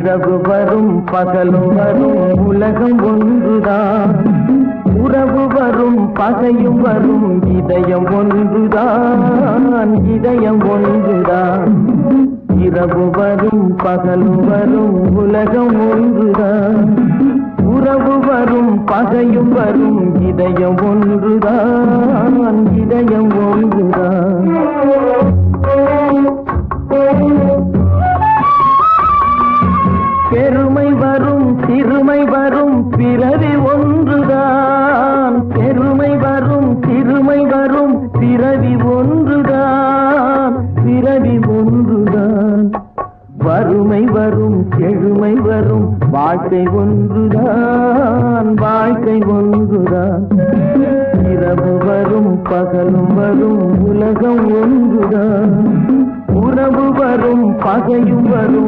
இரவு வரும் பகலும் வரும் உலகம் ஒன்றுதான். உறவு வரும் பகையும் வரும் இதயம் ஒன்றுதான் இதயம் ஒன்றுதான். இரவு வரும் பகலும் வரும் உலகம் ஒன்றுதான். உறவு வரும் பகையும் வரும் இதயம் ஒன்றுதான் இதயம் பெருமை வரும் சிறுமை வரும் பிறவி ஒன்றுதான். பெருமை வரும் சிறுமை வரும் பிறவி ஒன்றுதான். பிறவி ஒன்றுதான். வறுமை வரும் செழுமை வரும் வாழ்க்கை ஒன்றுதான். வாழ்க்கை ஒன்றுதான். இரவு வரும் பகலும் வரும் உலகம் ஒன்றுதான். உறவு வரும் பகையும் வரும்